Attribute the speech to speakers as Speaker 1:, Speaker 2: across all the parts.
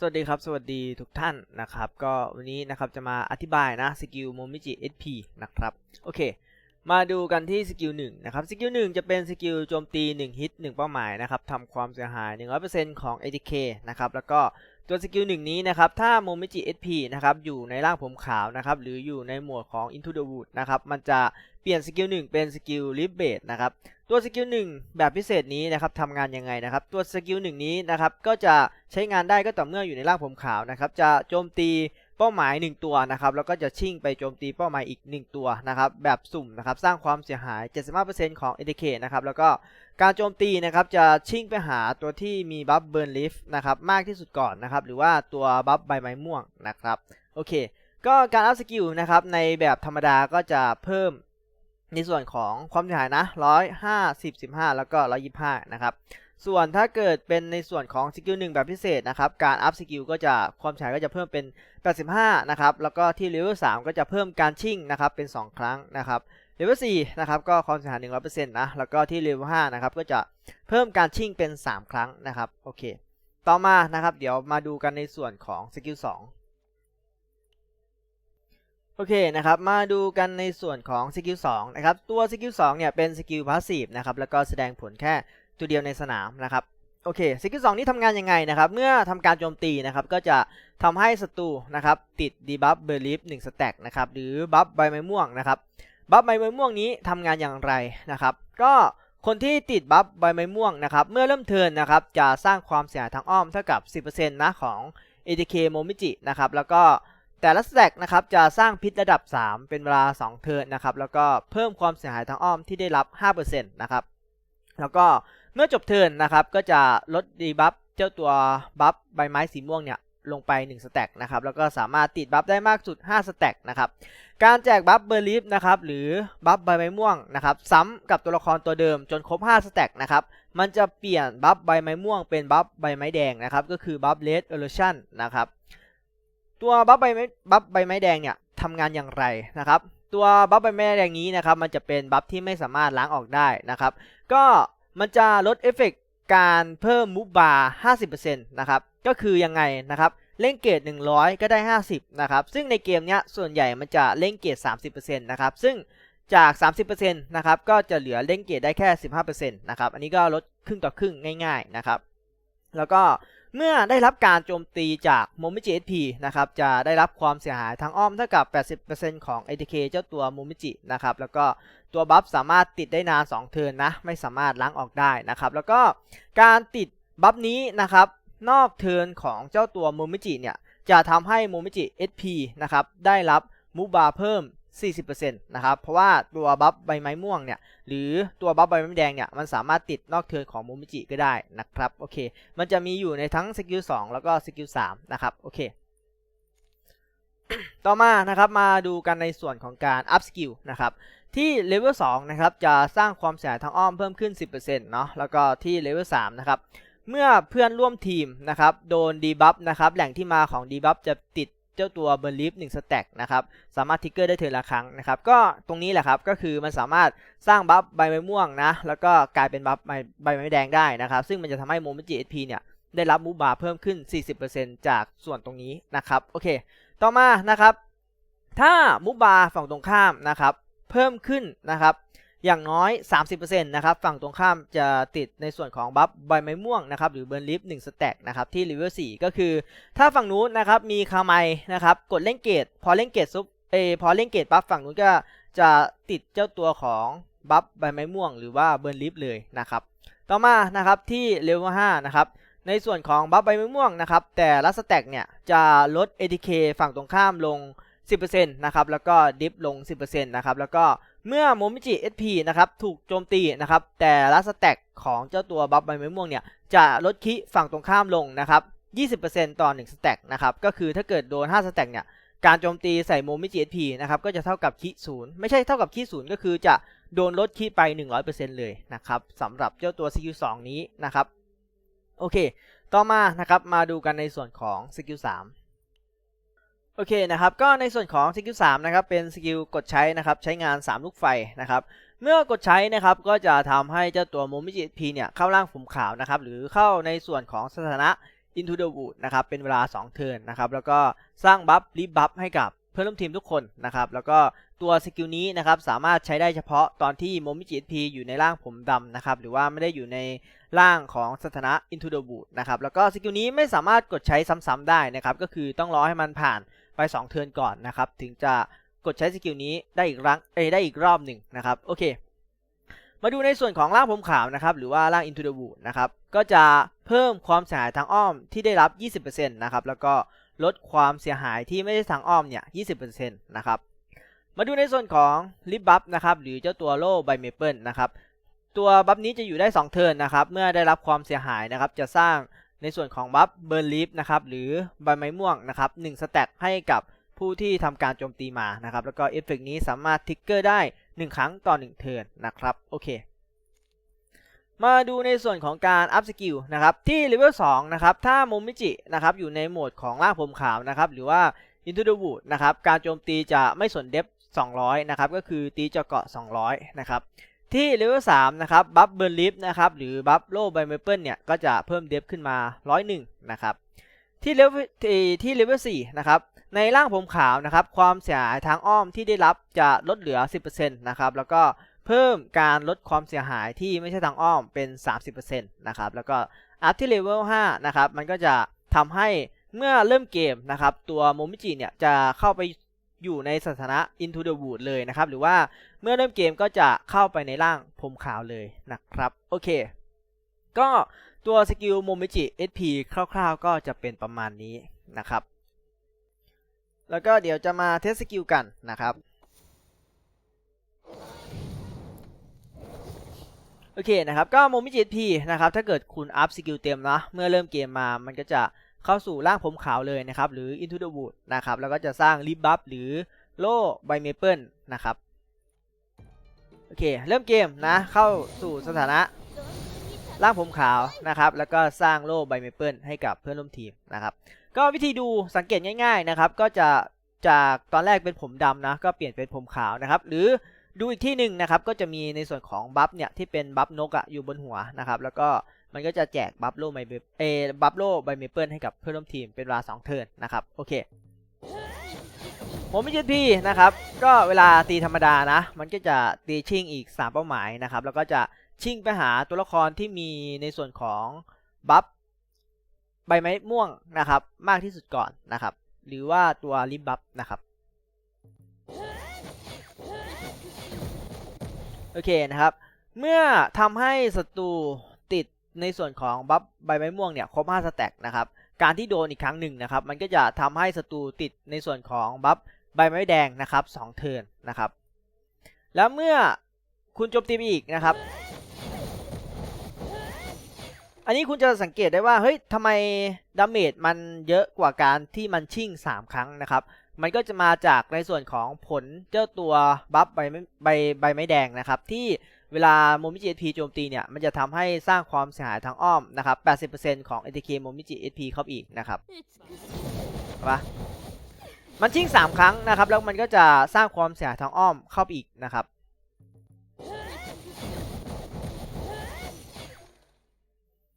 Speaker 1: สวัสดีครับ สวัสดีทุกท่านนะครับ ก็วันนี้นะครับจะมาอธิบายนะสกิลโมมิจิ SP นะครับ โอเค มาดูกันที่สกิล1นะครับ สกิล1จะเป็นสกิลโจมตี 1 ฮิต 1 เป้าหมายนะครับทำความเสียหาย 100%ของ ATK นะครับ แล้วก็ตัวสกิล1นี้นะครับ ถ้าโมมิจิ SP นะครับ อยู่ในร่างผมขาวนะครับ หรืออยู่ในหมวดของ Into the Wood นะครับ มันจะ ปลี่ยนสกิล1เป็นสกิล Lift Bait นะครับตัวสกิล1แบบพิเศษนี้นะครับทำงานยังไงนะครับ ตัวสกิล1นี้นะครับก็จะใช้งานได้ก็ต่อเมื่ออยู่ในร่างผมขาวนะครับ จะโจมตีเป้าหมาย 1 ตัวนะครับแล้วก็จะชิ่งไปโจมตีเป้าหมายอีก 1 ตัวนะครับ แบบสุ่มนะครับสร้างความเสียหาย 75%ของ ATK นะครับแล้วก็การโจมตีนะครับจะชิ่งไปหาตัวที่มีบัฟเบิร์นลิฟนะครับมากที่สุดก่อนนะครับหรือว่าตัวบัฟใบไม้ม่วงนะครับโอเคก็การอัพสกิลนะครับในแบบธรรมดาก็จะเพิ่ม ในส่วนของความเสียหายนะ150 15แล้วก็125นะครับ ส่วนถ้าเกิดเป็นในส่วนของสกิล1แบบพิเศษนะครับ การอัพสกิลก็จะความเสียหายก็จะเพิ่มเป็น 85 นะครับ แล้วก็ที่เลเวล3ก็จะเพิ่มการชิ่งนะครับเป็น 2 ครั้งนะครับเลเวล4นะครับก็ความเสียหาย100%นะ แล้วก็ที่เลเวล5นะครับก็จะเพิ่มการชิ่งเป็น 3 ครั้งนะครับ โอเค ต่อมานะครับ เดี๋ยวมาดูกันในส่วนของสกิล2 โอเคนะครับมาดูกันในส่วนของสกิล2นะครับตัวสกิล2เนี่ยเป็นสกิลพาสซีฟนะครับแล้วก็แสดงผลแค่ตัวเดียวในสนามนะครับโอเคสกิล2นี้ทำงานยังไงนะครับ เมื่อทำการโจมตีนะครับ ก็จะทำให้ศัตรูนะครับติดดีบัฟเบอร์ลิฟ1สแต็กนะครับหรือบัฟใบไม้ม่วงนะครับบัฟใบไม้ม่วงนี้ทำงานอย่างไรนะครับ ก็คนที่ติดบัฟใบไม้ม่วงนะครับ เมื่อเริ่มเทินนะครับ จะสร้างความเสียหายทางอ้อมเท่ากับ 10%นะของ ATK โมมิจินะครับ แล้วก็ แต่ละสแต็กนะครับจะสร้างพิษระดับ 3 เป็นเวลา 2 เทิร์นนะครับ แล้วก็เพิ่มความเสียหายทางอ้อมที่ได้รับ 5%นะครับ แล้วก็เมื่อจบเทิร์นนะครับ ก็จะลดดีบัฟเจ้าตัวบัฟใบไม้สีม่วงเนี่ยลงไป 1 สแต็กนะครับ แล้วก็สามารถติดบัฟได้มากสุด 5 สแต็กนะครับ การแจกบัฟเบอร์ลิฟนะครับ หรือบัฟใบไม้ม่วงนะครับ ซ้ำกับตัวละครตัวเดิมจนครบ 5 สแต็กนะครับ มันจะเปลี่ยนบัฟใบไม้ม่วงเป็นบัฟใบไม้แดงนะครับ ก็คือบัฟเลดเอลชันนะครับ ตัวบัฟใบไม้บัฟใบไม้แดงเนี่ยทำงานอย่างไรนะครับ ตัวบัฟใบไม้แดงนี้นะครับ มันจะเป็นบัฟที่ไม่สามารถล้างออกได้นะครับ ก็มันจะลดเอฟเฟกต์การเพิ่มมูฟบาร์50%นะครับ ก็คือยังไงนะครับ เล่นเกรด100 ก็ได้ 50 นะครับ ซึ่งในเกมเนี้ยส่วนใหญ่มันจะเล่นเกรด30%นะครับ ซึ่งจาก 30%นะครับ ก็จะเหลือเล่นเกรดได้แค่ 15%นะครับ อันนี้ก็ลดครึ่งต่อครึ่งง่าย ๆ นะครับ แล้วก็ เมื่อได้รับการโจมตีจากโมมิจิ SP นะครับจะได้รับความเสียหายทางอ้อมเท่ากับ 80%ของ ATK เจ้าตัวโมมิจินะครับแล้วก็ตัวบัฟสามารถติดได้นาน 2 เทิร์นนะไม่สามารถล้างออกได้นะครับแล้วก็การติดบัฟนี้นะครับนอกเทิร์นของเจ้าตัวโมมิจิเนี่ยจะทำให้โมมิจิ SP นะครับได้รับมูบาเพิ่ม 40%นะครับเพราะว่าตัวบัฟใบไม้ม่วงเนี่ยหรือตัวบัฟใบไม้แดงเนี่ยมันสามารถติดนอกเทิร์นของโมมิจิก็ได้นะครับโอเคมันจะมีอยู่ในทั้งสกิล2แล้วก็สกิล3นะครับโอเคต่อมานะครับมาดูกันในส่วนของการอัพสกิลนะครับที่เลเวล2นะครับจะสร้างความเสียหายทางอ้อมเพิ่มขึ้น 10%เนาะแล้วก็ที่เลเวล3นะครับเมื่อเพื่อนร่วมทีมนะครับโดนดีบัฟนะครับแหล่งที่มาของดีบัฟจะติด เจ้าตัวเบอร์ลิฟหนึ่งสแต็กนะครับสามารถทิกเกอร์ได้เทินละครั้งนะครับก็ตรงนี้แหละครับก็คือมันสามารถสร้างบัฟใบไม้ม่วงนะแล้วก็กลายเป็นบัฟใบใบไม้แดงได้นะครับซึ่งมันจะทำให้โมเมนต์จีเอสพีเนี่ยได้รับมูบาเพิ่มขึ้น 40%จากส่วนตรงนี้นะครับโอเค ต่อมานะครับ ถ้ามูบาฝั่งตรงข้ามนะครับเพิ่มขึ้นนะครับ อย่างน้อย 30%นะครับฝั่งตรงข้ามจะติดในส่วนของบัฟใบไม้ม่วงนะครับหรือเบิร์นลิฟ1สแต็กนะครับที่เลเวล4ก็คือ ถ้าฝั่งนู้นนะครับมีคาไมนะครับกดเล่นเกตพอเล่นเกตซุปเออพอเล่นเกตปั๊บฝั่งนู้นก็จะติดเจ้าตัวของบัฟใบไม้ม่วงหรือว่าเบิร์นลิฟเลยนะครับต่อมานะครับที่เลเวล5นะครับในส่วนของบัฟใบไม้ม่วงนะครับแต่ละสแต็กเนี่ยจะลด ATK ฝั่งตรงข้ามลง 10%นะครับแล้วก็ดิฟลง 10%นะครับแล้วก็ เมื่อโมมิจิ SP นะครับถูกโจมตีนะครับแต่ละสแต็กของเจ้าตัวบัฟใบไม้ม่วงเนี่ยจะลดคิฝั่งตรงข้ามลงนะครับ20%ต่อ1สแต็กนะครับก็คือถ้าเกิดโดน5สแต็กเนี่ยการโจมตีใส่โมมิจิ SP นะครับก็จะเท่ากับคิศูนย์ไม่ใช่เท่ากับคิศูนย์ก็คือจะโดนลดคิไป 100%เลยนะครับสำหรับเจ้าตัวสกิล2นี้นะครับโอเค ต่อมานะครับมาดูกันในส่วนของสกิล3 โอเคนะครับก็ในส่วนของสกิล3นะครับเป็นสกิลกดใช้นะครับใช้งาน 3 ลูกไฟนะครับเมื่อกดใช้นะครับก็จะทำให้เจ้าตัวโมมิจิ SP เนี่ยเข้าร่างผมขาวนะครับหรือเข้าในส่วนของสถานะ into the wood นะครับเป็นเวลา 2 เทิร์นนะครับแล้วก็สร้างบัฟรีบัฟให้กับเพื่อนร่วมทีมทุกคนนะครับแล้วก็ตัวสกิลนี้นะครับสามารถใช้ได้เฉพาะตอนที่โมมิจิ SP อยู่ในร่างผมดำนะครับหรือว่าไม่ได้อยู่ในร่างของสถานะ into the wood นะครับแล้วก็สกิลนี้ไม่สามารถกดใช้ซ้ำๆได้นะครับก็คือต้องรอให้มันผ่าน ไป 2 เทิร์นก่อนนะครับ ถึงจะกดใช้สกิลนี้ได้อีกรังเอ้ได้อีกรอบหนึ่งนะครับโอเค มาดูในส่วนของร่างผมขาวนะครับ หรือว่าร่าง into the wood นะครับ ก็จะเพิ่มความเสียหายทางอ้อมที่ได้รับ 20%นะครับแล้วก็ลดความเสียหายที่ไม่ได้ทางอ้อมเนี่ย 20%นะครับมาดูในส่วนของลิฟบัฟนะครับหรือเจ้าตัวโล่ไบเมเปิลนะครับตัวบัฟนี้จะอยู่ได้ 2 เทิร์นนะครับ เมื่อได้รับความเสียหายนะครับ จะสร้าง ในส่วนของบัฟเบิร์นลิฟนะครับหรือใบไม้ม่วงนะครับ1สแต็กให้กับผู้ที่ทำการโจมตีมานะครับแล้วก็เอฟเฟกนี้สามารถทิกเกอร์ได้ 1 ครั้งต่อ 1 เทิร์นนะครับโอเค มาดูในส่วนของการอัพสกิลนะครับที่เลเวล2นะครับถ้าโมมิจินะครับอยู่ในโหมดของร่างผมขาวนะครับหรือว่า Into the Wood นะครับการโจมตีจะไม่สนเดฟ200นะครับก็คือตีจาะเกาะ 200นะครับ ที่เลเวล3นะครับบัฟเบิร์นลิฟนะครับหรือบัฟโลไบเมเปิลเนี่ยก็จะเพิ่มเดฟขึ้นมา 101 นะครับที่เลเวลที่เลเวล4นะครับในร่างผมขาวนะครับความเสียหายทางอ้อมที่ได้รับจะลดเหลือ 10%นะครับแล้วก็เพิ่มการลดความเสียหายที่ไม่ใช่ทางอ้อมเป็น 30%นะครับแล้วก็อัพที่เลเวล5นะครับมันก็จะทำให้เมื่อเริ่มเกมนะครับตัวโมมิจิเนี่ยจะเข้าไป อยู่ในสถานะ into the wood เลยนะครับ หรือว่าเมื่อเริ่มเกมก็จะเข้าไปในร่างผมขาวเลยนะครับ โอเค ก็ตัวสกิลโมมิจิ SP คร่าวๆ ก็จะเป็นประมาณนี้นะครับ แล้วก็เดี๋ยวจะมาเทสสกิลกันนะครับ โอเคนะครับ ก็โมมิจิ SP นะครับ ถ้าเกิดคุณอัพสกิลเต็มนะ เมื่อเริ่มเกมมามันก็จะ เข้าสู่ร่างผมขาวเลยนะครับ หรือ into the wood นะครับ แล้วก็จะสร้างลิฟบัฟหรือโล่ไบเมเปิลนะครับ โอเค เริ่มเกมนะ เข้าสู่สถานะร่างผมขาวนะครับ แล้วก็สร้างโล่ไบเมเปิลให้กับเพื่อนร่วมทีมนะครับ ก็วิธีดูสังเกตง่ายๆนะครับ ก็จะจากตอนแรกเป็นผมดำนะ ก็เปลี่ยนเป็นผมขาวนะครับ หรือดูอีกที่หนึ่งนะครับ ก็จะมีในส่วนของบัฟเนี่ยที่เป็นบัฟนกอะอยู่บนหัวนะครับ แล้วก็ มันก็จะแจกบัฟโลไบเอบัฟโลไบเมเปิลให้กับเพื่อนร่วมทีมเป็นเวลา 2 เทิร์นนะครับ โอเค ผมไม่ใช่พี่นะครับ ก็เวลาตีธรรมดานะ มันก็จะตีชิ่งอีก 3 เป้าหมายนะครับ แล้วก็จะชิ่งไปหาตัวละครที่มีในส่วนของบัฟใบไม้ม่วงนะครับ มากที่สุดก่อนนะครับ หรือว่าตัวลิฟบัฟนะครับโอเคนะครับ เมื่อทำให้ศัตรู ในส่วนของบัฟใบไม้ม่วงเนี่ยครบ5สแต็กนะครับการที่โดนอีกครั้งหนึ่งนะครับมันก็จะทำให้ศัตรูติดในส่วนของบัฟใบไม้แดงนะครับ2เทิร์นนะครับแล้วเมื่อคุณโจมตีไปอีกนะครับ อันนี้คุณจะสังเกตได้ว่าเฮ้ยทำไมดาเมจมันเยอะกว่าการที่มันชิ่ง 3 ครั้งนะครับ มันก็จะมาจากในส่วนของผลเจ้าตัวบัฟใบไม้ใบใบไม้แดงนะครับที่ เวลาโมมิจิ SP โจมตีเนี่ย มันจะทำให้สร้างความเสียหายทางอ้อมนะครับ 80%ของ ATK โมมิจิ SP เข้าอีกนะครับเห็นปะมันชิง 3 ครั้งนะครับ แล้วมันก็จะสร้างความเสียหายทางอ้อมเข้าอีกนะครับ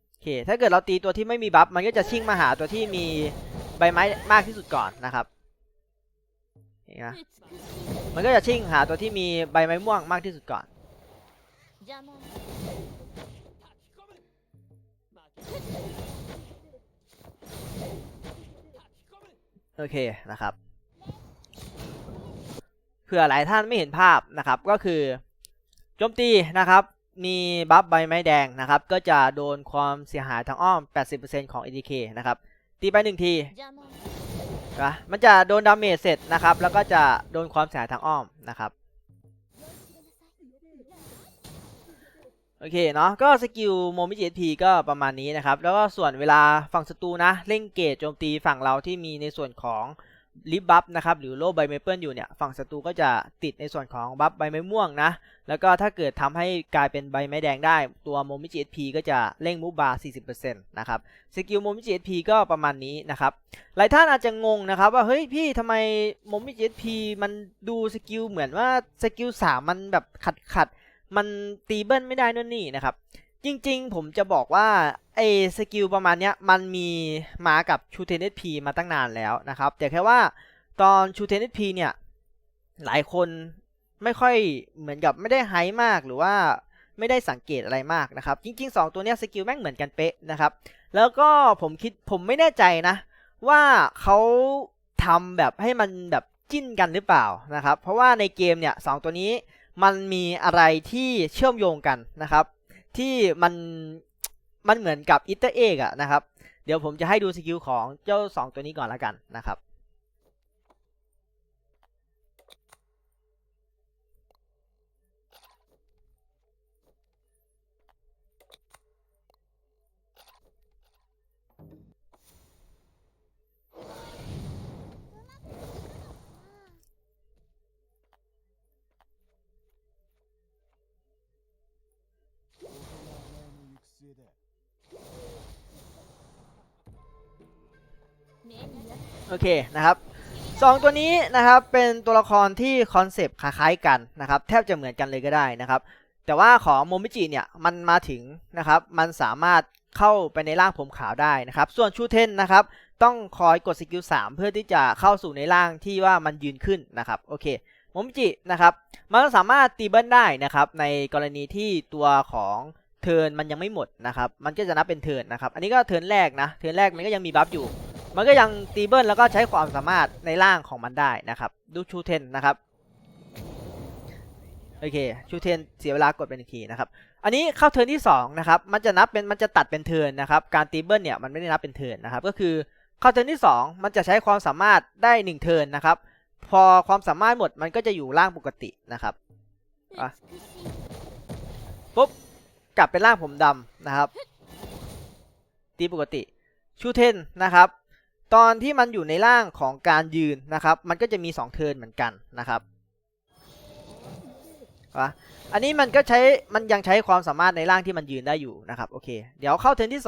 Speaker 1: โอเค ถ้าเกิดเราตีตัวที่ไม่มีบัฟ มันก็จะชิงมาหาตัวที่มีใบไม้มากที่สุดก่อนนะครับนไหมมันก็จะชิ่งหาตัวที่มีใบไม้ม่วงมากที่สุดก่อน โอเคนะครับ เผื่อหลายท่านไม่เห็นภาพนะครับก็คือโจมตีนะครับ มีบัฟใบไม้แดงนะครับ ก็จะโดนความเสียหายทางอ้อม 80%ของ ATK นะครับ ตีไปหนึ่งทีนะมันจะโดนดาเมจเสร็จนะครับ แล้วก็จะโดนความเสียหายทางอ้อมนะครับ โอเคเนาะก็สกิลโมมิจิ SP ก็ประมาณนี้นะครับ แล้วก็ส่วนเวลาฝั่งศัตรูนะเล่งเกตโจมตีฝั่งเราที่มีในส่วนของลิฟบัฟนะครับหรือโล่ใบเมเปิลอยู่เนี่ยฝั่งศัตรูก็จะติดในส่วนของบัฟใบไม้ม่วงนะ แล้วก็ถ้าเกิดทำให้กลายเป็นใบไม้แดงได้ ตัวโมมิจิ SP ก็จะเร่งมูบาร์40%นะครับสกิลโมมิจิ SP ก็ประมาณนี้นะครับหลายท่านอาจจะงงนะครับว่าเฮ้ยพี่ทำไมโมมิจิ SP มันดูสกิลเหมือนว่าสกิล3มันแบบขัดขัด มันตีเบิ้ลไม่ได้นู่นนี่นะครับ จริงๆ ผมจะบอกว่าไอ้สกิลประมาณเนี้ยมันมีมากับชูเทนเอพีมาตั้งนานแล้วนะครับ แต่แค่ว่าตอนชูเทนเอพีเนี่ยหลายคนไม่ค่อยเหมือนกับไม่ได้ไฮมากหรือว่าไม่ได้สังเกตอะไรมากนะครับ จริง ๆ 2 ตัวเนี้ยสกิลแม่งเหมือนกันเป๊ะนะครับ แล้วก็ผมคิดผมไม่แน่ใจนะ ว่าเขาทำแบบให้มันแบบจิ้นกันหรือเปล่านะครับ เพราะว่าในเกมเนี่ยสองตัวนี้ มันมีอะไรที่เชื่อมโยงกันนะครับ ที่มันมันเหมือนกับอิตเตอร์เอกอะนะครับ เดี๋ยวผมจะให้ดูสกิลของเจ้า 2 ตัวนี้ก่อนละกันนะครับ โอเคนะครับสองตัวนี้นะครับเป็นตัวละครที่คอนเซปต์คล้ายๆกันนะครับแทบจะเหมือนกันเลยก็ได้นะครับแต่ว่าของโมมิจิเนี่ยมันมาถึงนะครับมันสามารถเข้าไปในร่างผมขาวได้นะครับส่วนชูเทนนะครับต้องคอยกดสกิล3เพื่อที่จะเข้าสู่ในร่างที่ว่ามันยืนขึ้นนะครับโอเคโมมิจินะครับมันสามารถตีเบิลได้นะครับในกรณีที่ตัวของเทิร์นมันยังไม่หมดนะครับมันก็จะนับเป็นเทิร์นนะครับอันนี้ก็เทิร์นแรกนะเทิร์นแรกมันก็ยังมีบัฟอยู่ มันก็ยังตีเบิลแล้วก็ใช้ความสามารถในร่างของมันได้นะครับดูชูเทนนะครับโอเคชูเทนเสียเวลากดเป็นทีนะครับอันนี้เข้าเทิร์นที่2นะครับมันจะนับเป็นมันจะตัดเป็นเทิร์นนะครับการตีเบิลเนี่ยมันไม่ได้นับเป็นเทิร์นนะครับก็คือเข้าเทิร์นที่ 2 มันจะใช้ความสามารถได้1เทิร์นนะครับพอความสามารถหมดมันก็จะอยู่ร่างปกตินะครับปุ๊บกลับเป็นร่างผมดำนะครับตีปกติชูเทนนะครับ ตอนที่มันอยู่ในร่างของการยืนนะครับ มันก็จะมี 2 เทิร์นเหมือนกันนะครับวะอันนี้มันก็ใช้มันยังใช้ความสามารถในร่างที่มันยืนได้อยู่นะครับโอเค เดี๋ยวเข้าเทิร์นที่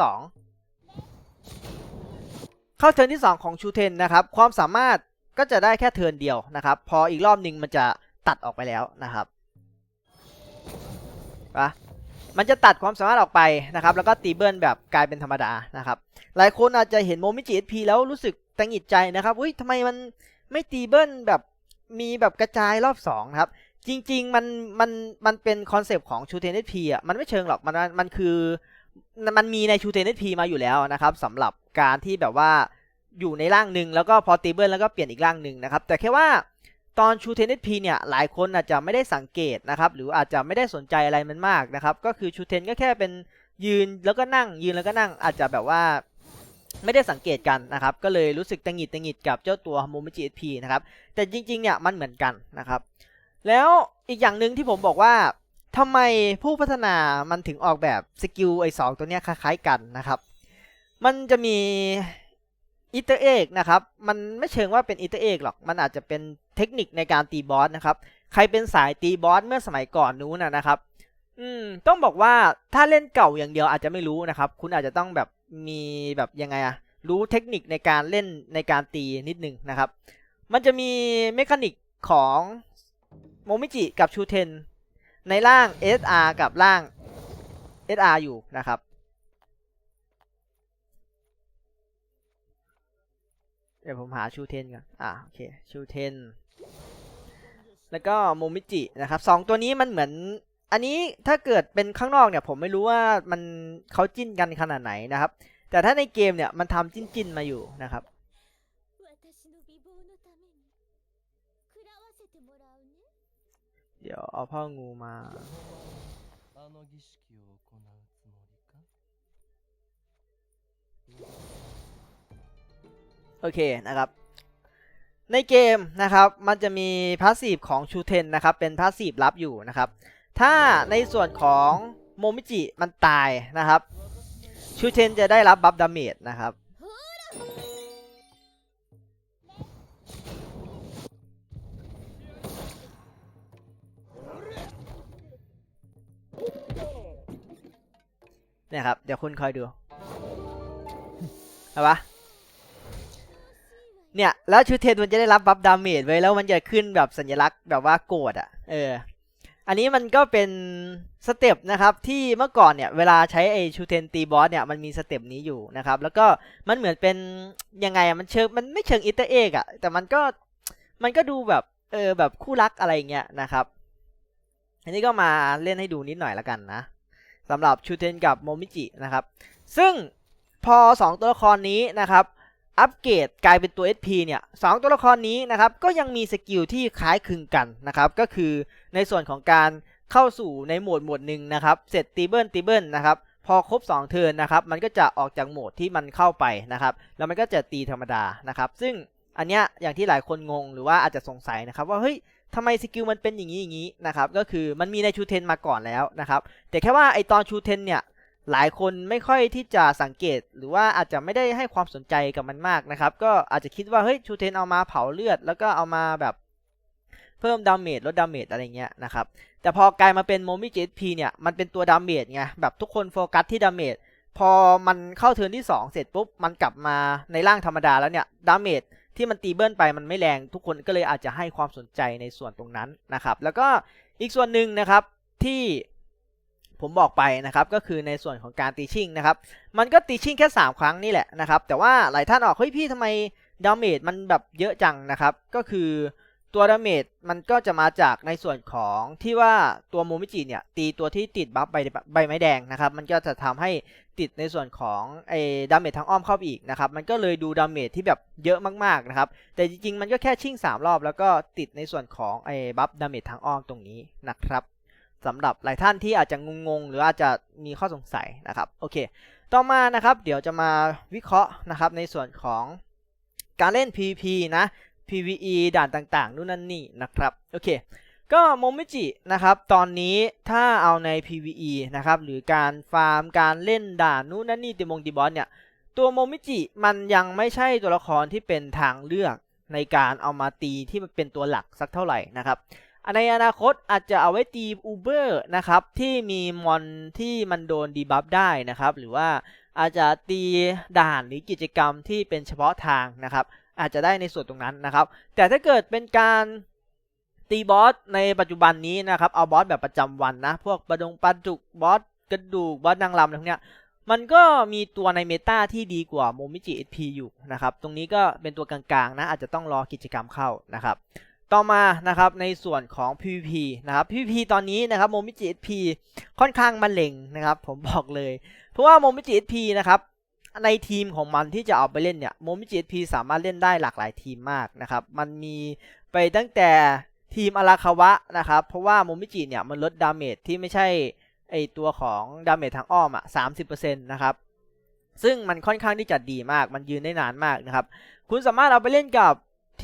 Speaker 1: 2 เข้าเทิร์นที่ 2 ของชูเทนนะครับ ความสามารถก็จะได้แค่เทิร์นเดียวนะครับ พออีกรอบหนึ่งมันจะตัดออกไปแล้วนะครับวะ มันจะตัดความสามารถออกไปนะครับ แล้วก็ตีเบิลแบบกลายเป็นธรรมดานะครับ หลายคนอาจจะเห็นโมมิจิเอพีแล้วรู้สึกตังหิดใจนะครับเฮ้ยทำไมมันไม่ตีเบิลแบบมีแบบกระจายรอบ2ครับ จริง ๆ มันมันมันเป็นคอนเซปต์ของชูเทนเอพีอะมันไม่เชิงหรอกมันมันคือมันมีในชูเทนเอพีมาอยู่แล้วนะครับสำหรับการที่แบบว่าอยู่ในร่างหนึ่งแล้วก็พอตีเบิลแล้วก็เปลี่ยนอีกร่างหนึ่งนะครับ แต่แค่ว่า ตอนชูเทนเอพีเนี่ยหลายคนอาจจะไม่ได้สังเกตนะครับ หรืออาจจะไม่ได้สนใจอะไรมันมากนะครับ ก็คือชูเทนก็แค่เป็นยืนแล้วก็นั่งยืนแล้วก็นั่งอาจจะแบบว่าไม่ได้สังเกตกันนะครับ ก็เลยรู้สึกตังหงิดตังหงิดกับเจ้าตัวโมมิจิเอพีนะครับ แต่จริงๆเนี่ยมันเหมือนกันนะครับ แล้วอีกอย่างหนึ่งที่ผมบอกว่าทำไมผู้พัฒนามันถึงออกแบบสกิลไอ้สองตัวเนี้ยคล้ายๆกันนะครับ มันจะมี อิตเตอร์เอกนะครับมันไม่เชิงว่าเป็นอิตเตอร์เอกหรอก มันอาจจะเป็นเทคนิคในการตีบอสนะครับ ใครเป็นสายตีบอสเมื่อสมัยก่อนนู้นนะนะครับ อืมต้องบอกว่าถ้าเล่นเก่าอย่างเดียวอาจจะไม่รู้นะครับ คุณอาจจะต้องแบบมีแบบยังไงอะรู้เทคนิคในการเล่นในการตีนิดนึงนะครับ มันจะมีเมคานิกของโมมิจิกับชูเทนในร่าง SR กับร่าง SR อยู่นะครับ เดี๋ยวผมหาชูเทนก่อน อ่าโอเค ชูเทน แล้วก็โมมิจินะครับสองตัวนี้มันเหมือน อันนี้ถ้าเกิดเป็นข้างนอกเนี่ย ผมไม่รู้ว่ามันเขาจิ้นกันขนาดไหนนะครับ แต่ถ้าในเกมเนี่ยมันทำจิ้นจิ้นๆมาอยู่นะครับ
Speaker 2: 私の美貌のために食らわせてもらうね
Speaker 1: เดี๋ยวเอาพ่องูมา
Speaker 3: あの儀式を行うつもりか
Speaker 1: โอเคนะครับ ในเกมนะครับมันจะมีพาสซีฟของชูเทนนะครับเป็นพาสซีฟลับอยู่นะครับ ถ้าในส่วนของโมมิจิมันตายนะครับชูเทนจะได้รับบัฟดาเมจนะครับเนี่ยครับ เดี๋ยวคุณคอยดูเอาปะ เนี่ยแล้วชูเทนมันจะได้รับบัฟดาเมจไว้แล้วมันจะขึ้นแบบสัญลักษณ์แบบว่าโกรธอะเอออันนี้มันก็เป็นสเต็ปนะครับที่เมื่อก่อนเนี่ยเวลาใช้ไอชูเทนตีบอสเนี่ยมันมีสเต็ปนี้อยู่นะครับแล้วก็มันเหมือนเป็นยังไงอะมันเชิงมันไม่เชิงอิตเตอร์เอกอะแต่มันก็มันก็ดูแบบเออแบบคู่รักอะไรเงี้ยนะครับ อันนี้ก็มาเล่นให้ดูนิดหน่อยละกันนะสำหรับชูเทนกับโมมิจินะครับ ซึ่งพอ 2 ตัวละครนี้นะครับ อัปเกรดกลายเป็นตัว SP เนี่ยสองตัวละครนี้นะครับก็ยังมีสกิลที่คล้ายคลึงกันนะครับก็คือในส่วนของการเข้าสู่ในโหมดโหมดหนึ่งนะครับเสร็จตีเบิลตีเบิลนะครับพอครบ 2 เทิร์นนะครับมันก็จะออกจากโหมดที่มันเข้าไปนะครับแล้วมันก็จะตีธรรมดานะครับซึ่งอันเนี้ยอย่างที่หลายคนงงหรือว่าอาจจะสงสัยนะครับว่าเฮ้ยทำไมสกิลมันเป็นอย่างนี้อย่างนี้นะครับก็คือมันมีในชูเทนมาก่อนแล้วนะครับแต่แค่ว่าไอตอนชูเทนเนี่ย หลายคนไม่ค่อยที่จะสังเกต หรือว่าอาจจะไม่ได้ให้ความสนใจกับมันมากนะครับ ก็อาจจะคิดว่าเฮ้ยชูเทนเอามาเผาเลือด แล้วก็เอามาแบบเพิ่มดาเมจลดดาเมจอะไรเงี้ยนะครับ แต่พอกลายมาเป็นโมมิจิพีเนี่ยมันเป็นตัวดาเมจไงแบบทุกคนโฟกัสที่ดาเมจพอมันเข้าเทิร์นที่ 2 เสร็จปุ๊บ มันกลับมาในร่างธรรมดาแล้วเนี่ยดาเมจที่มันตีเบิ้ลไปมันไม่แรงทุกคนก็เลยอาจจะให้ความสนใจในส่วนตรงนั้นนะครับ แล้วก็อีกส่วนหนึ่งนะครับที่ ผมบอกไปนะครับก็คือในส่วนของการตีชิ่งนะครับมันก็ตีชิ่งแค่ 3 ครั้งนี่แหละนะครับแต่ว่าหลายท่านออกเฮ้ยพี่ทำไมดาเมจมันแบบเยอะจังนะครับก็คือตัวดาเมจมันก็จะมาจากในส่วนของที่ว่าตัวโมมิจิเนี่ยตีตัวที่ติดบัฟใบใบไม้แดงนะครับมันก็จะทำให้ติดในส่วนของไอ้ดาเมจทางอ้อมเข้าไปอีกนะครับมันก็เลยดูดาเมจที่แบบเยอะมากๆนะครับแต่จริงๆมันก็แค่ชิ่ง 3 รอบ แล้วก็ติดในส่วนของไอ้บัฟดาเมจทางอ้อมตรงนี้นะครับ สำหรับหลายท่านที่อาจจะงงๆ หรืออาจจะมีข้อสงสัยนะครับโอเค ต่อมานะครับ เดี๋ยวจะมาวิเคราะห์นะครับในส่วนของการเล่น PVP นะ PVE ด่านต่างๆนู่นนั่นนี่นะครับโอเคก็โมมิจินะครับตอนนี้ถ้าเอาใน PVE นะครับหรือการฟาร์มการเล่นด่านนู่นนั่นนี่ติมงติบอสเนี่ยตัวโมมิจิมันยังไม่ใช่ตัวละครที่เป็นทางเลือกในการเอามาตีที่มันเป็นตัวหลักสักเท่าไหร่นะครับ ในอนาคตอาจจะเอาไว้ตีอูเบอร์นะครับที่มีมอนที่มันโดนดีบัฟได้นะครับหรือว่าอาจจะตีด่านหรือกิจกรรมที่เป็นเฉพาะทางนะครับ อาจจะได้ในส่วนตรงนั้นนะครับ แต่ถ้าเกิดเป็นการตีบอสในปัจจุบันนี้นะครับเอาบอสแบบประจำวันนะพวกประดงปลาจุกบอสกระดูกบอสนางรำอะไรพวกเนี้ยมันก็มีตัวในเมตาที่ดีกว่าโมมิจิเอพีอยู่นะครับตรงนี้ก็เป็นตัวกลางๆนะอาจจะต้องรอกิจกรรมเข้านะครับ ต่อมานะครับในส่วนของ PVP นะครับ PVP ตอนนี้นะครับโมมิจิ SP ค่อนข้างมันเล็งนะครับ ผมบอกเลย เพราะว่าโมมิจิ SP นะครับในทีมของมันที่จะเอาไปเล่นเนี่ยโมมิจิ SP สามารถเล่นได้หลากหลายทีมมากนะครับ มันมีไปตั้งแต่ทีมอาราคาวะนะครับ เพราะว่าโมมิจิเนี่ยมันลดดาเมจที่ไม่ใช่ไอตัวของดาเมจทางอ้อมอะ30%นะครับ ซึ่งมันค่อนข้างที่จะดีมาก มันยืนได้นานมากนะครับ คุณสามารถเอาไปเล่นกับ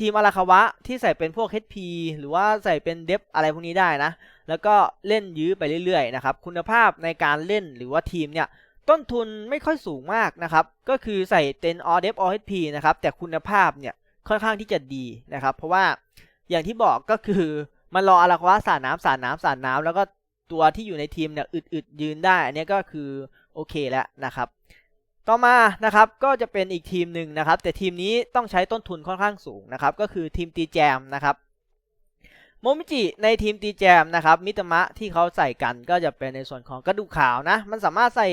Speaker 1: ทีมอาราคาวะที่ใส่เป็นพวก HP หรือว่าใส่เป็นเดฟอะไรพวกนี้ได้นะ แล้วก็เล่นยื้อไปเรื่อยๆนะครับ คุณภาพในการเล่นหรือว่าทีมเนี่ยต้นทุนไม่ค่อยสูงมากนะครับ ก็คือใส่เป็น all def all HP นะครับ แต่คุณภาพเนี่ยค่อนข้างที่จะดีนะครับ เพราะว่าอย่างที่บอกก็คือมันรออาราคาวะสาดน้ำสาดน้ำสาดน้ำแล้วก็ตัวที่อยู่ในทีมเนี่ยอึดๆยืนได้ อันนี้ก็คือโอเคแล้วนะครับ ต่อมานะครับก็จะเป็นอีกทีมหนึ่งนะครับ แต่ทีมนี้ต้องใช้ต้นทุนค่อนข้างสูงนะครับ ก็คือทีมตีแจมนะครับโมมิจิในทีมตีแจมนะครับ มิตามะที่เขาใส่กันก็จะเป็นในส่วนของกระดูกขาวนะ มันสามารถใส่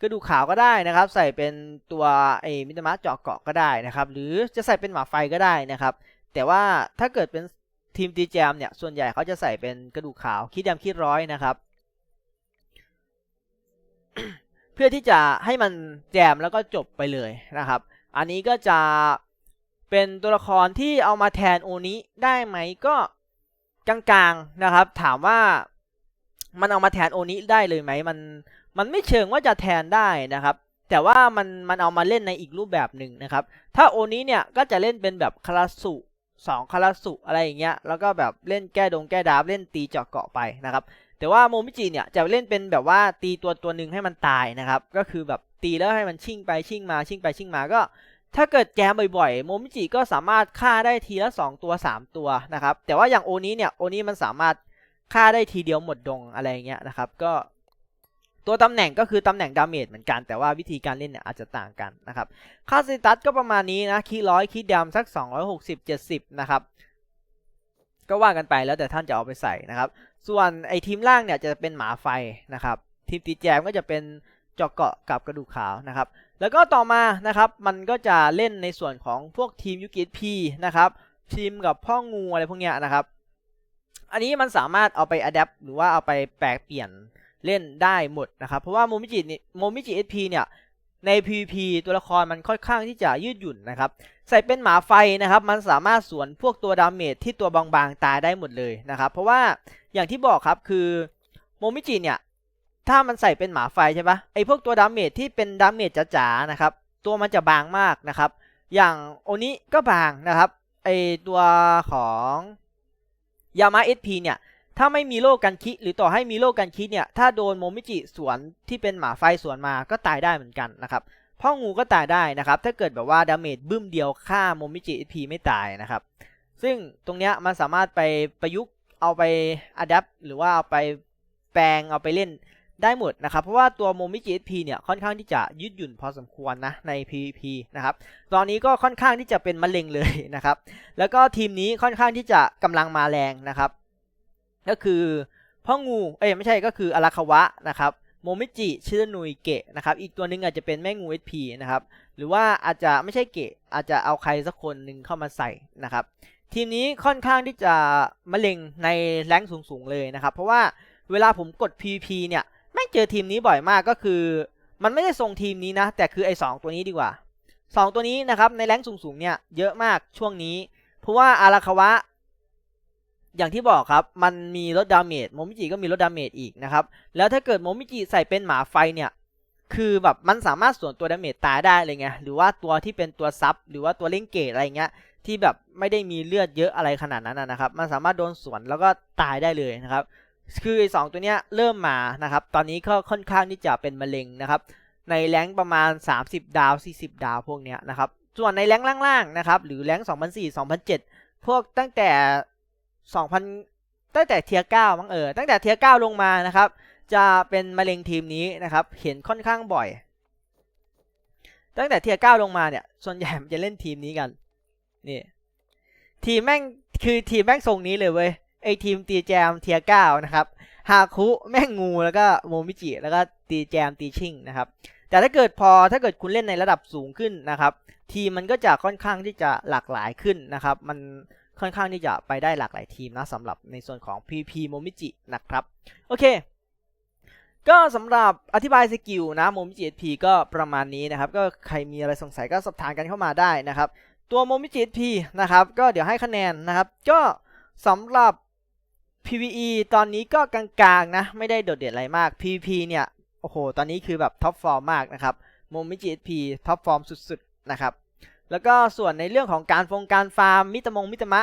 Speaker 1: กระดูกขาวก็ได้นะครับ ใส่เป็นตัวไอ้มิตามะเจาะเกาะก็ได้นะครับ หรือจะใส่เป็นหมาไฟก็ได้นะครับ แต่ว่าถ้าเกิดเป็นทีมตีแจมเนี่ยส่วนใหญ่เขาจะใส่เป็นกระดูกขาวคิดดำคิดร้อยนะครับ เพื่อที่จะให้มันแจมแล้วก็จบไปเลยนะครับ อันนี้ก็จะเป็นตัวละครที่เอามาแทนโอนี้ได้ไหมก็กลางๆนะครับ ถามว่ามันเอามาแทนโอนี้ได้เลยไหมมันมันไม่เชิงว่าจะแทนได้นะครับ แต่ว่ามันมันเอามาเล่นในอีกรูปแบบหนึ่งนะครับ ถ้าโอนี้เนี่ยก็จะเล่นเป็นแบบคาราสุสองคาราสุอะไรอย่างเงี้ยแล้วก็แบบเล่นแก้ดงแก้ดาบเล่นตีเจาะเกาะไปนะครับ แต่ว่าโมมิจิเนี่ยจะเล่นเป็นแบบว่าตีตัวตัวหนึ่งให้มันตายนะครับ ก็คือแบบตีแล้วให้มันชิ่งไปชิ่งมาชิ่งไปชิ่งมาก็ ถ้าเกิดแจมบ่อยๆ โมมิจิก็สามารถฆ่าได้ทีละ 2 ตัว 3 ตัวนะครับ แต่ว่าอย่างโอนี้เนี่ยโอนี้มันสามารถฆ่าได้ทีเดียวหมดดงอะไรเงี้ยนะครับ ก็ตัวตำแหน่งก็คือตำแหน่งดาเมจเหมือนกันแต่ว่าวิธีการเล่นเนี่ยอาจจะต่างกันนะครับ ค่าสเตตัสก็ประมาณนี้นะคีร้อยคีดำสัก 260 70 นะครับ ก็ว่ากันไปแล้วแต่ท่านจะเอาไปใส่นะครับ ส่วนไอทีมล่างเนี่ยจะเป็นหมาไฟนะครับ ทีมตีแจมก็จะเป็นจอกเกาะกับกระดูกขาวนะครับ แล้วก็ต่อมานะครับ มันก็จะเล่นในส่วนของพวกทีมยูกิพีนะครับ ทีมกับพ่องูอะไรพวกเนี้ยนะครับ อันนี้มันสามารถเอาไปอัดแอปหรือว่าเอาไปแปลเปลี่ยนเล่นได้หมดนะครับ เพราะว่าโมมิจิโมมิจิเอสพีเนี่ยใน PVP ตัวละครมันค่อนข้างที่จะยืดหยุ่นนะครับใส่เป็นหมาไฟนะครับ มันสามารถสวนพวกตัวดาเมจที่ตัวบางๆตายได้หมดเลยนะครับ เพราะว่าอย่างที่บอกครับคือโมมิจิเนี่ย ถ้ามันใส่เป็นหมาไฟใช่ปะไอพวกตัวดาเมจที่เป็นดาเมจจ๋าๆนะครับ ตัวมันจะบางมากนะครับ อย่างโอนิก็บางนะครับไอตัวของยามาเอสพีเนี่ยถ้าไม่มีโล่กันคิหรือต่อให้มีโล่กันคิเนี่ยถ้าโดนโมมิจิสวนที่เป็นหมาไฟสวนมาก็ตายได้เหมือนกันนะครับ พ่องูก็ตายได้นะครับ ถ้าเกิดแบบว่าดาเมจบึ้มเดียวฆ่าโมมิจิเอสพีไม่ตายนะครับ ซึ่งตรงเนี้ยมันสามารถไปประยุกต์เอาไปอัดแอปหรือว่าเอาไปแปลงเอาไปเล่นได้หมดนะครับ เพราะว่าตัวโมมิจิเอพีเนี่ยค่อนข้างที่จะยืดหยุ่นพอสมควรนะใน PVP นะครับ ตอนนี้ก็ค่อนข้างที่จะเป็นมะเร็งเลยนะครับ แล้วก็ทีมนี้ค่อนข้างที่จะกำลังมาแรงนะครับ ก็คือพ่องู เอ้ยไม่ใช่ก็คืออาราคาวะนะครับ โมมิจิชิรนุยเกะนะครับ อีกตัวหนึ่งอาจจะเป็นแม่งู SP นะครับ หรือว่าอาจจะไม่ใช่เกะ อาจจะเอาใครสักคนหนึ่งเข้ามาใส่นะครับ ทีมนี้ค่อนข้างที่จะมะเร็งในแรงสูงๆเลยนะครับ เพราะว่าเวลาผมกด PVP เนี่ยแม่งเจอทีมนี้บ่อยมากก็คือ มันไม่ได้ทรงทีมนี้นะ แต่คือไอ้สองตัวนี้ดีกว่าสองตัวนี้นะครับในแรงสูงๆเนี่ยเยอะมากช่วงนี้ เพราะว่าอาราคาวะ อย่างที่บอกครับ มันมีลดดาเมจโมมิจิก็มีลดดาเมจอีกนะครับ แล้วถ้าเกิดโมมิจิใส่เป็นหมาไฟเนี่ย คือแบบมันสามารถส่วนตัวดาเมจตายได้เลยไง หรือว่าตัวที่เป็นตัวซับ หรือว่าตัวเล่งเกตอะไรเงี้ย ที่แบบไม่ได้มีเลือดเยอะอะไรขนาดนั้นนะครับ มันสามารถโดนสวนแล้วก็ตายได้เลยนะครับ คือไอ้สองตัวเนี้ยเริ่มมานะครับ ตอนนี้ก็ค่อนข้างที่จะเป็นมะเร็งนะครับ ในแรงประมาณ 30 ดาว 40 ดาวพวกเนี้ยนะครับ ส่วนในแรงล่างๆนะครับ หรือแรง2004 2007 พวกตั้งแต่ 2,000 ตั้งแต่เทียเก้ามั้งเออตั้งแต่เทียเก้าลงมานะครับ จะเป็นมะเร็งทีมนี้นะครับ เห็นค่อนข้างบ่อย ตั้งแต่เทียเก้าลงมาเนี่ย ส่วนใหญ่มันจะเล่นทีมนี้กันนี่ทีมแม่งคือทีมแม่งทรงนี้เลยเว้ยไอทีมตีแจมเทียเก้านะครับฮาคุแม่งงูแล้วก็โมมิจิแล้วก็ตีแจมตีชิงนะครับแต่ถ้าเกิดพอถ้าเกิดคุณเล่นในระดับสูงขึ้นนะครับ ทีมมันก็จะค่อนข้างที่จะหลากหลายขึ้นนะครับ มัน ค่อนข้างที่จะไปได้หลากหลายทีมนะสำหรับในส่วนของ PP โมมิจินะครับ โอเค ก็สำหรับอธิบายสกิลนะโมมิจิ SP ก็ประมาณนี้นะครับ ก็ใครมีอะไรสงสัยก็สอบถามกันเข้ามาได้นะครับ ตัวโมมิจิ SP นะครับ ก็เดี๋ยวให้คะแนนนะครับ ก็สำหรับ PVE ตอนนี้ก็กลางๆนะ ไม่ได้โดดเด่นอะไรมาก PVP เนี่ย โอ้โห ตอนนี้คือแบบท็อปฟอร์มมากนะครับโมมิจิ SP ท็อปฟอร์มสุดๆนะครับ แล้วก็ส่วนในเรื่องของการฟงการฟาร์มมิตรมงมิตรมะ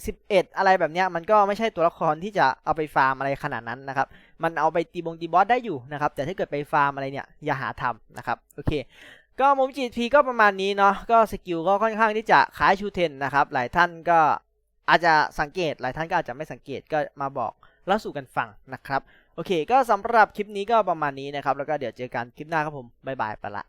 Speaker 1: 11 อะไรแบบเนี้ยมันก็ไม่ใช่ตัวละครที่จะเอาไปฟาร์มอะไรขนาดนั้นนะครับ มันเอาไปตีบงตีบอสได้อยู่นะครับ แต่ถ้าเกิดไปฟาร์มอะไรเนี่ยอย่าหาทำนะครับ โอเค ก็โมมิจิพีก็ประมาณนี้เนาะ ก็สกิลก็ค่อนข้างที่จะคล้ายชูเทนนะครับ หลายท่านก็อาจจะสังเกต หลายท่านก็อาจจะไม่สังเกตก็มาบอกเล่าสู่กันฟังนะครับ โอเค ก็สำหรับคลิปนี้ก็ประมาณนี้นะครับ แล้วก็เดี๋ยวเจอกันคลิปหน้าครับผม บ๊ายบายไปละ